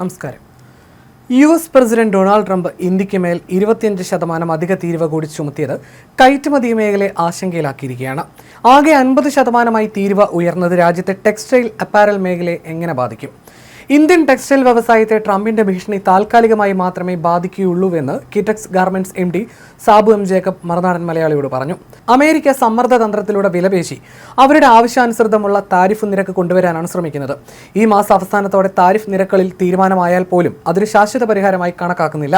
നമസ്കാരം. U S president Donald Trump ഇന്ത്യയ്ക്ക് മേൽ ഇരുപത്തിയഞ്ച് ശതമാനം അധിക തീരുവ കൂടി ചുമത്തിയത് കയറ്റുമതി മേഖലയെ ആശങ്കയിലാക്കിയിരിക്കുകയാണ്. ആകെ അൻപത് ശതമാനമായി തീരുവ ഉയർന്നത് രാജ്യത്തെ ടെക്സ്റ്റൈൽ അപ്പാരൽ മേഖലയെ എങ്ങനെ ബാധിക്കും? ഇന്ത്യൻ ടെക്സ്റ്റൈൽ വ്യവസായത്തെ ട്രംപിന്റെ ഭീഷണി താൽക്കാലികമായി മാത്രമേ ബാധിക്കുകയുള്ളൂവെന്ന് Kitex garments M D Sabu M Jacob Marunadan മലയാളിയോട് പറഞ്ഞു. അമേരിക്ക സമ്മർദ്ദ തന്ത്രത്തിലൂടെ വിലപേശി അവരുടെ ആവശ്യാനുസൃതമുള്ള താരിഫ് നിരക്ക് കൊണ്ടുവരാനാണ് ശ്രമിക്കുന്നത്. ഈ മാസം അവസാനത്തോടെ താരിഫ് നിരക്കുകളിൽ തീരുമാനമായാൽ പോലും അതൊരു ശാശ്വത പരിഹാരമായി കണക്കാക്കുന്നില്ല.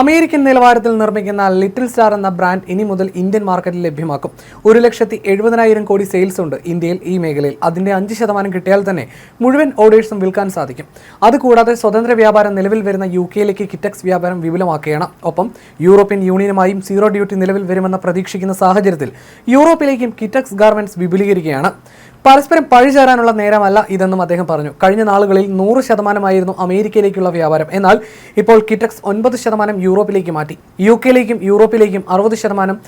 അമേരിക്കൻ നിലവാരത്തിൽ നിർമ്മിക്കുന്ന ലിറ്റിൽ സ്റ്റാർ എന്ന ബ്രാൻഡ് ഇനി മുതൽ ഇന്ത്യൻ മാർക്കറ്റിൽ ലഭ്യമാക്കും. ഒരു ലക്ഷത്തി എഴുപതിനായിരം കോടി സെയിൽസ് ഉണ്ട് ഇന്ത്യയിൽ ഈ മേഖലയിൽ. അതിന്റെ അഞ്ച് ശതമാനം കിട്ടിയാൽ തന്നെ മുഴുവൻ ഓർഡേഴ്സും വിൽക്കാൻ സാധിക്കും. അതുകൂടാതെ സ്വതന്ത്ര വ്യാപാരം നിലവിൽ വരുന്ന യു കെയിലേക്ക് കിറ്റക്സ് വ്യാപാരം വിപുലമാക്കുകയാണ്. ഒപ്പം യൂറോപ്യൻ യൂണിയനുമായും സീറോ ഡ്യൂട്ടി നിലവിൽ വരുമെന്ന പ്രതീക്ഷിക്കുന്ന സാഹചര്യത്തിൽ യൂറോപ്പിലേക്കും കിറ്റക്സ് ഗാർമെന്റ്സ് വിപുലീകരിക്കുകയാണ്. പരസ്പരം പഴിചേരാനുള്ള നേരമല്ല ഇതെന്നും അദ്ദേഹം പറഞ്ഞു. കഴിഞ്ഞ നാളുകളിൽ നൂറ് ശതമാനമായിരുന്നു അമേരിക്കയിലേക്കുള്ള വ്യാപാരം. എന്നാൽ ഇപ്പോൾ കിറ്റക്സ് ഒൻപത് ശതമാനം യൂറോപ്പിലേക്ക് മാറ്റി. യു കെയിലേക്കും യൂറോപ്പിലേക്കും അറുപത് ശതമാനം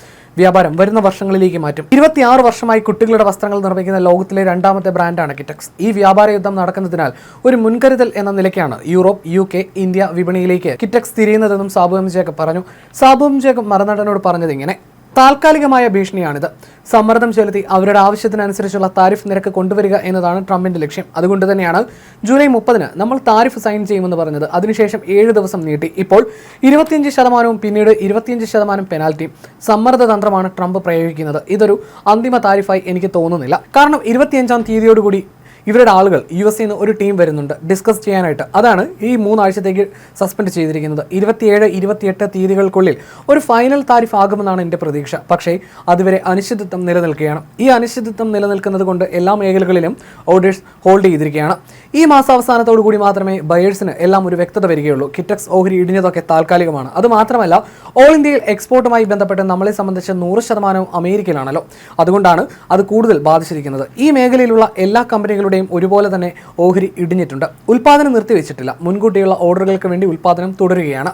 വ്യാപാരം വരുന്ന വർഷങ്ങളിലേക്ക് മാറ്റും. ഇരുപത്തിയാറ് വർഷമായി കുട്ടികളുടെ വസ്ത്രങ്ങൾ നിർമ്മിക്കുന്ന ലോകത്തിലെ രണ്ടാമത്തെ ബ്രാൻഡാണ് കിറ്റക്സ്. ഈ വ്യാപാര യുദ്ധം നടക്കുന്നതിനാൽ ഒരു മുൻകരുതൽ എന്ന നിലയ്ക്കാണ് യൂറോപ്പ് യു കെ ഇന്ത്യ വിപണിയിലേക്ക് കിറ്റക്സ് തിരിയുന്നതെന്നും സാബു എം ജേക്കബ് പറഞ്ഞു. സാബു എം ജേക്കബ് മറുനടനോട് പറഞ്ഞത് ഇങ്ങനെ താൽക്കാലികമായ ഭീഷണിയാണിത്. സമ്മർദ്ദം ചെലുത്തി അവരുടെ ആവശ്യത്തിനനുസരിച്ചുള്ള താരിഫ് നിരക്ക് കൊണ്ടുവരിക എന്നതാണ് ട്രംപിന്റെ ലക്ഷ്യം. അതുകൊണ്ട് തന്നെയാണ് ജൂലൈ മുപ്പതിന് നമ്മൾ താരിഫ് സൈൻ ചെയ്യുമെന്ന് പറഞ്ഞത്. അതിനുശേഷം ഏഴ് ദിവസം നീട്ടി. ഇപ്പോൾ ഇരുപത്തിയഞ്ച് ശതമാനവും പിന്നീട് ഇരുപത്തിയഞ്ച് ശതമാനം പെനാൽറ്റിയും സമ്മർദ്ദ തന്ത്രമാണ് ട്രംപ് പ്രയോഗിക്കുന്നത്. ഇതൊരു അന്തിമ താരിഫായി എനിക്ക് തോന്നുന്നില്ല. കാരണം ഇരുപത്തിയഞ്ചാം തീയതിയോടുകൂടി ഇവരുടെ ആളുകൾ യു എസ് നിന്ന് ഒരു ടീം വരുന്നുണ്ട്. ഡിസ്കസ് ചെയ്യാനായിട്ട്. അതാണ് ഈ മൂന്നാഴ്ചത്തേക്ക് സസ്പെൻഡ് ചെയ്തിരിക്കുന്നത്. ഇരുപത്തിയേഴ് ഇരുപത്തിയെട്ട് തീയതികൾക്കുള്ളിൽ ഒരു ഫൈനൽ താരിഫ് ആകുമെന്നാണ് എന്റെ പ്രതീക്ഷ. പക്ഷേ അതുവരെ അനിശ്ചിതത്വം നിലനിൽക്കുകയാണ്. ഈ അനിശ്ചിതത്വം നിലനിൽക്കുന്നത് കൊണ്ട് എല്ലാ മേഖലകളിലും ഓർഡേഴ്സ് ഹോൾഡ് ചെയ്തിരിക്കുകയാണ്. ഈ മാസാവസാനത്തോടു കൂടി മാത്രമേ ബയേഴ്സിന് എല്ലാം ഒരു വ്യക്തത വരികയുള്ളൂ. കിറ്റക്സ് ഓഹരി ഇടിഞ്ഞതൊക്കെ താൽക്കാലികമാണ്. അത് മാത്രമല്ല ഓൾ ഇന്ത്യയിൽ എക്സ്പോർട്ടുമായി ബന്ധപ്പെട്ട് നമ്മളെ സംബന്ധിച്ച് നൂറ് ശതമാനവും അമേരിക്കയിലാണല്ലോ. അതുകൊണ്ടാണ് അത് കൂടുതൽ ബാധിച്ചിരിക്കുന്നത്. ഈ മേഖലയിലുള്ള എല്ലാ കമ്പനികളുടെയും ഒരുപോലെ തന്നെ ഓഹരി ഇടിഞ്ഞിട്ടുണ്ട്. ഉൽപ്പാദനം നിർത്തിവെച്ചിട്ടില്ല. മുൻകൂട്ടിയുള്ള ഓർഡറുകൾക്ക് വേണ്ടി ഉൽപ്പാദനം തുടരുകയാണ്.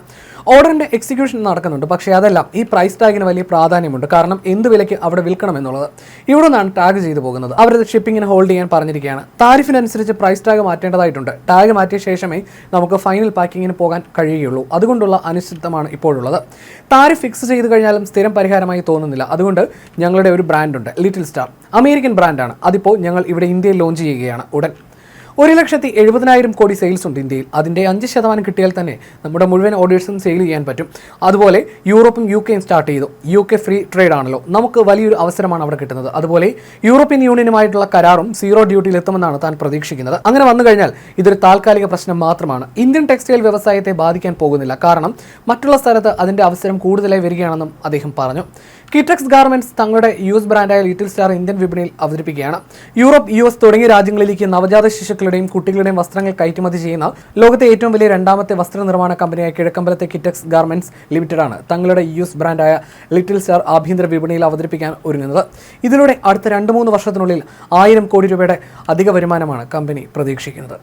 ഓർഡറിന്റെ എക്സിക്യൂഷൻ നടക്കുന്നുണ്ട്. പക്ഷേ അതെല്ലാം ഈ പ്രൈസ് ടാഗിന് വലിയ പ്രാധാന്യമുണ്ട്. കാരണം എന്ത് വിലയ്ക്ക് അവിടെ വിൽക്കണം എന്നുള്ളത്. ഇവിടെ നിന്നാണ് ടാഗ് ചെയ്തു പോകുന്നത്. അവരത് ഷിപ്പിങ്ങിന് ഹോൾഡ് ചെയ്യാൻ പറഞ്ഞിരിക്കുകയാണ്. താരിഫിനനുസരിച്ച് പ്രൈസ് ടാഗ് മാറ്റേണ്ടതായിട്ടുണ്ട്. ടാഗ് മാറ്റിയ ശേഷമേ നമുക്ക് ഫൈനൽ പാക്കിങ്ങിന് പോകാൻ കഴിയുകയുള്ളൂ. അതുകൊണ്ടുള്ള അനുസൃതമാണ് ഇപ്പോഴുള്ളത്. താരിഫ് ഫിക്സ് ചെയ്ത് കഴിഞ്ഞാലും സ്ഥിരം പരിഹാരമായി തോന്നുന്നില്ല. അതുകൊണ്ട് ഞങ്ങളുടെ ഒരു ബ്രാൻഡുണ്ട് ലിറ്റിൽ സ്റ്റാർ അമേരിക്കൻ ബ്രാൻഡാണ് അതിപ്പോൾ ഞങ്ങൾ ഇവിടെ ഇന്ത്യയിൽ ലോഞ്ച് ചെയ്യുകയാണ്. ഉടൻ. ഒരു ലക്ഷത്തി എഴുപതിനായിരം കോടി സെയിൽസ് ഉണ്ട് ഇന്ത്യയിൽ. അതിന്റെ അഞ്ച് ശതമാനം കിട്ടിയാൽ തന്നെ നമ്മുടെ മുഴുവൻ ഓഡിയൻസും സെയിൽ ചെയ്യാൻ പറ്റും. അതുപോലെ യൂറോപ്പും യു കെയും സ്റ്റാർട്ട് ചെയ്തു. യു കെ ഫ്രീ ട്രേഡ് ആണല്ലോ. നമുക്ക് വലിയൊരു അവസരമാണ് അവിടെ കിട്ടുന്നത്. അതുപോലെ യൂറോപ്യൻ യൂണിയനുമായിട്ടുള്ള കരാറും സീറോ ഡ്യൂട്ടിയിൽ എത്തുമെന്നാണ് താൻ പ്രതീക്ഷിക്കുന്നത്. അങ്ങനെ വന്നു കഴിഞ്ഞാൽ ഇതൊരു താൽക്കാലിക പ്രശ്നം മാത്രമാണ്. ഇന്ത്യൻ ടെക്സ്റ്റൈൽ വ്യവസായത്തെ ബാധിക്കാൻ പോകുന്നില്ല. കാരണം മറ്റുള്ള സ്ഥലത്ത് അതിന്റെ അവസരം കൂടുതലായി വരികയാണെന്നും അദ്ദേഹം പറഞ്ഞു. കിറ്റക്സ് ഗാർമെന്റ്സ് തങ്ങളുടെ യു എസ് ബ്രാൻഡായ ലിറ്റിൽ സ്റ്റാർ ഇന്ത്യൻ വിപണിയിൽ അവതരിപ്പിക്കുകയാണ്. യൂറോപ്പ് യു എസ് തുടങ്ങിയ രാജ്യങ്ങളിലേക്ക് നവജാത ശിശുക്കളുടെയും കുട്ടികളുടെയും വസ്ത്രങ്ങൾ കയറ്റുമതി ചെയ്യുന്ന ലോകത്തെ ഏറ്റവും വലിയ രണ്ടാമത്തെ വസ്ത്ര നിർമ്മാണ കമ്പനിയായ കിഴക്കമ്പലത്തെ കിറ്റക്സ് ഗാർമെന്റ്സ് ലിമിറ്റഡ് ആണ് തങ്ങളുടെ യു ബ്രാൻഡായ ലിറ്റിൽ സ്റ്റാർ ആഭ്യന്തര വിപണിയിൽ അവതരിപ്പിക്കാൻ ഒരുങ്ങുന്നത്. ഇതിലൂടെ അടുത്ത രണ്ട് മൂന്ന് വർഷത്തിനുള്ളിൽ ആയിരം കോടി രൂപയുടെ അധിക വരുമാനമാണ് കമ്പനി പ്രതീക്ഷിക്കുന്നത്.